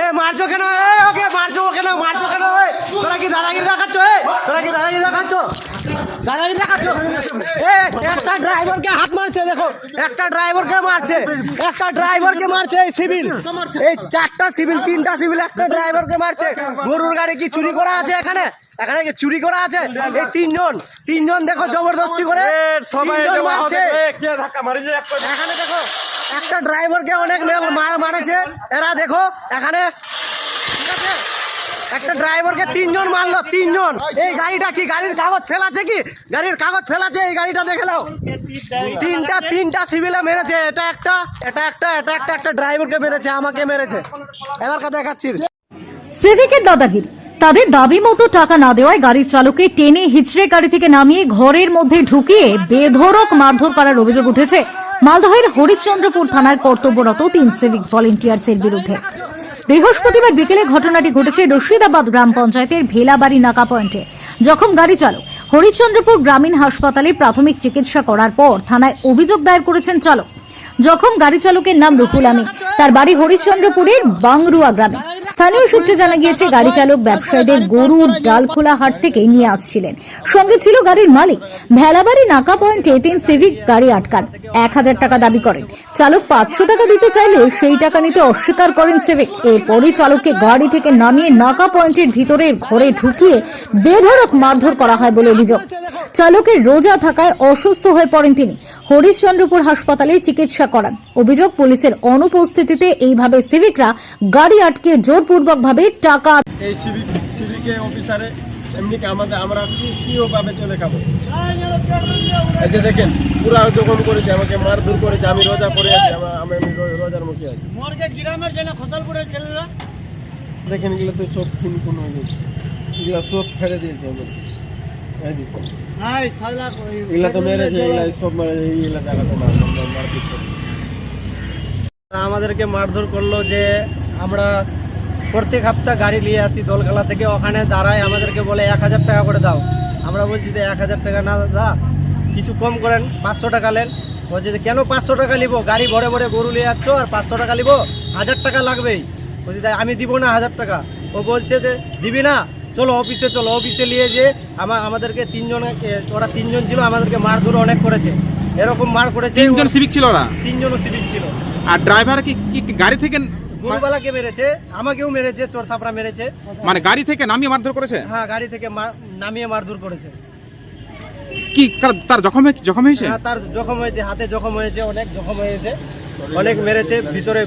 এ মারছো কেন? এ ওকে মারছো কেন মারছো কেন? এ তোরা কি দাদাগিরি দেখাচ্ছ? এ তোরা কি দাদাগিরি দেখাচ্ছ? দাদাগিরি দেখাচ্ছ? এ একটা ড্রাইভারকে হাত মারছে দেখো। একটা ড্রাইভারকে মারছে একটা ড্রাইভারকে মারছে এই সিভিল। এই চারটা সিভিল তিনটা সিভিল একটা ড্রাইভারকে মারছে। গরুর গাড়ি কি চুরি করা আছে এখানে? এখানে কি চুরি করা আছে? এই তিনজন তিনজন দেখো জবরদস্তি করে সবাই এখানে দেখো একটা ড্রাইভারকে অনেক মার মারেছে। এরা দেখো, এখানে ঠিক আছে? একটা ড্রাইভারকে তিনজন মারলো, তিনজন। এই গাড়িটা কি, গাড়ির কাগজ ফেলাছে কি? গাড়ির কাগজ ফেলাছে এই গাড়িটা দেখে নাও। তিনটা তিনটা সিভিলে মেরেছে, এটা একটা এটা একটা এটা একটা একটা ড্রাইভারকে মেরেছে, আমাকে মেরেছে। এবার কা দেখাচ্ছি। সিভিকের দাদাগিরি। তাদের দাবি মতো টাকা না দেওয়ায় গাড়ির চালককে টেনে হিচড়ে গাড়ি থেকে নামিয়ে ঘরের মধ্যে ঢুকিয়ে বেধড়ক মারধর করার অভিযোগ উঠেছে। মালদহের হরিশ্চন্দ্রপুর থানার কর্তব্যরত তিন সিভিক ভলেন্টিয়ার্সের বিরুদ্ধে। বৃহস্পতিবার বিকেলে ঘটনাটি ঘটেছে রশিদাবাদ গ্রাম পঞ্চায়েতের ভেলাবাড়ি নাকা পয়েন্টে। যখন গাড়ি চালক হরিশ্চন্দ্রপুর গ্রামীণ হাসপাতালে প্রাথমিক চিকিৎসা করার পর থানায় অভিযোগ দায়ের করেছেন চালক। যখন গাড়ি চালকের নাম রুকুল আমিন। তার বাড়ি হরিশ্চন্দ্রপুরের বাংরুয়া গ্রামে। স্থানীয় সূত্রে জানা গিয়েছে, গাড়ি চালক ব্যবসায়ীদের গরু ডালখোলা হাট থেকে নিয়ে আসছিলেন। সঙ্গে ছিল গাড়ির মালিক। ভেলাবাড়ি নাকা পয়েন্টে তিন সিভিক গাড়ি আটকান। এক হাজার টাকা দাবি করেন। চালক পাঁচশো টাকা দিতে চাইলে সেই টাকা নিতে অস্বীকার করেন সিভিক। এরপরই চালককে গাড়ি থেকে নামিয়ে নাকা পয়েন্টের ভিতরের ঘরে ঢুকিয়ে বেধড়ক মারধর করা হয় বলে অভিযোগ। চালকের রোজা থাকায় অসুস্থ হয়ে পড়েন তিনি। হরিশ্চন্দ্রপুর হাসপাতালে চিকিৎসা করান। অভিযোগ পুলিশের অনুপস্থিতিতে এইভাবে সিভিকরা গাড়ি আটকে জোরপূর্বকভাবে টাকা এই সিভিক সিভিকে অফিসারে এমনি আমাদের আমরা কি কি ভাবে চলে খাব? এই যে দেখেন পুরা যখন করেছে আমাকে মারধর করেছে আমি রোজা করে আছি আমি আমি রোজার মুখে আছি। মোরকে গ্রামের জন্য খোসালপুরের ছেলেরা। দেখেন এগুলো তো সব খুন খুন হয়ে গেছে। এগুলো সব ফেলে দিয়েছে আমাদের। এগুলো তো মেরেছে এগুলো সব মেরে এগুলো দেখাতে মার আমাদেরকে মারধর করল যে আমরা প্রত্যেক সপ্তাহ গাড়ি নিয়ে আসি দোলখালা থেকে ওখানে দাঁড়ায় আমাদেরকে বলে এক হাজার টাকা করে দাও। আমরা বলছি যে এক হাজার টাকা না দা কিছু কম করেন পাঁচশো টাকা নেন। বলছি যে কেন পাঁচশো টাকা নিবো? গাড়ি ভরে ভরে গরু নিয়ে যাচ্ছ আর পাঁচশো টাকা নিবো? হাজার টাকা লাগবেই। বলছি তাই আমি দিব না হাজার টাকা। ও বলছে যে দিবি না চলো অফিসে চলো অফিসে নিয়ে যে আমার আমাদেরকে তিনজন ওরা তিনজন ছিল আমাদেরকে মার মারধর অনেক করেছে। এরকম মার করেছে তিনজন সিভিক ছিল ওরা? তিনজনও সিভিল ছিল। আর ড্রাইভার কি গাড়ি থেকে গরুবালাকে মেরেছে আমাকেও মেরেছে চোর থাপড়া মেরেছে। মানে গাড়ি থেকে নামিয়ে মারধর করেছে? হ্যাঁ গাড়ি থেকে মার- নামিয়ে মারধর করেছে। কি তার- তার জখম জখম হয়েছে? হ্যাঁ তার জখম হয়েছে হাতে জখম হয়েছে অনেক জখম হয়েছে অনেক মেরেছে ভিতরে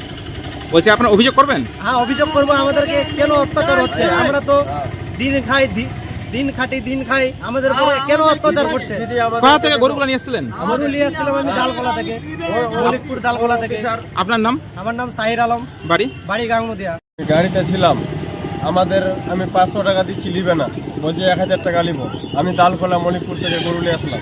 বলছে আপনারা অভিযোগ করবেন? হ্যাঁ অভিযোগ করব আমাদেরকে কেন অত্যাচার হচ্ছে? আমরা তো দিন খাই দিন খাটি দিন খাই আমাদের উপরে কেন অত্যাচার করছে? কোথা থেকে গরুগুলো নিয়ে এসেছিলেন? গরু নিয়ে আসছিলাম আমি দালকোলা থেকে মলিকপুর দালকোলা থেকে। আপনার নাম? আমার নাম সাহির আলম। বাড়ি? বাড়ি গাঙ্গুদিয়া। গাড়িতে ছিলাম। আমাদের আমি পাঁচশো টাকা দিচ্ছি নিবে না। বলছি এক হাজার টাকা নিব। আমি দালকোলা মণিপুর থেকে গরু নিয়ে আসলাম।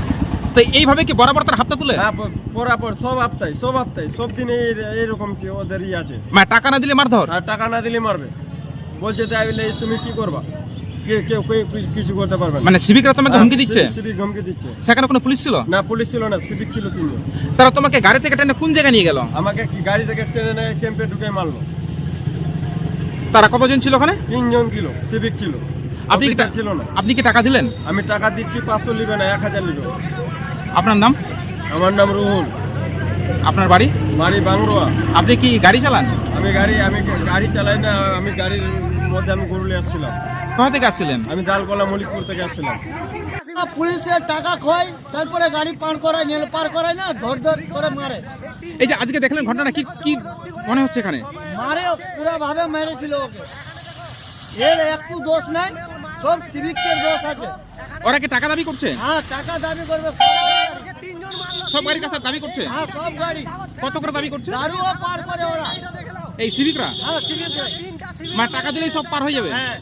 তো এইভাবে কি বরাবর তার হাতটা তুলে? হ্যাঁ, পরাপর সব আপতাই সব আপতাই সব দিনে এই- এইরকম যে ওদের আছে। মানে টাকা না দিলে মারধর? আর টাকা না দিলে মারবে। বলছে তাই বলে তুমি কি করবা? কে- কেউ কিছু- করতে পারবে মানে সিভিকরা তোমাকে হুমকি দিচ্ছে? সিভিক হুমকি দিচ্ছে। সেখানে কোনো পুলিশ ছিল? না পুলিশ ছিল না সিভিক ছিল তিনজন। তারা তোমাকে গাড়ি থেকে টেনে কোন জায়গায় নিয়ে গেল? আমাকে কি গাড়ি থেকে ক্যাম্পে ঢুকে মারলো? তারা কতজন ছিল ওখানে? তিনজন ছিল সিভিক ছিল। আপনি কি ছিল না। আপনি কি টাকা দিলেন? আমি টাকা দিচ্ছি পাঁচশো নিবে না এক হাজার নিবে। আপনার নাম? আমার নাম রুহুল। আপনার বাড়ি? বাড়ি বাংরোয়া আপনি কি গাড়ি চালান? আমি গাড়ি আমি গাড়ি চালাই না আমি গাড়ির মধ্যে আমি গরুলে আসছিলাম। কোথা থেকে আসছিলেন? আমি দালকলা মলিকপুর থেকে আসছিলাম। পুলিশের টাকা খোয় তারপরে গাড়ি পার করায় নেল পার করায় না ধর ধর করে মারে। এই যে আজকে দেখলেন ঘটনাটা কি কি মনে হচ্ছে এখানে? মারে পুরো ভাবে মেরেছিল ওকে। এর একটু দোষ নাই সব সিভিকের দোষ আছে। ওরা কি টাকা দাবি করছে? হ্যাঁ টাকা দাবি করবে। সব গাড়ির কাছে দাবি করছে? হ্যাঁ সব গাড়ি। কত করে দাবি করছে? দারুও পার করে ওরা। এই সিভিকরা? হ্যাঁ সিভিক মানে টাকা দিলেই সব পার হয়ে যাবে? হ্যাঁ।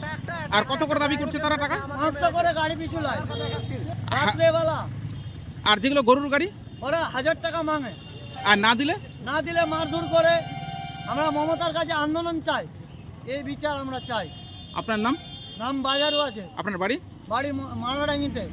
আর কত করে দাবি করছে তারা টাকা? পাঁচশো করে গাড়ি পিছু আর যেগুলো গরুর গাড়ি? ওরা হাজার টাকা মাঙে। আর না দিলে? না দিলে মারধর করে। আমরা মমতার কাছে আন্দোলন চাই। এই বিচার আমরা চাই। আপনার নাম? নাম বাজারও আছে। আপনার বাড়ি? বাড়ি মারাডাঙ্গিতে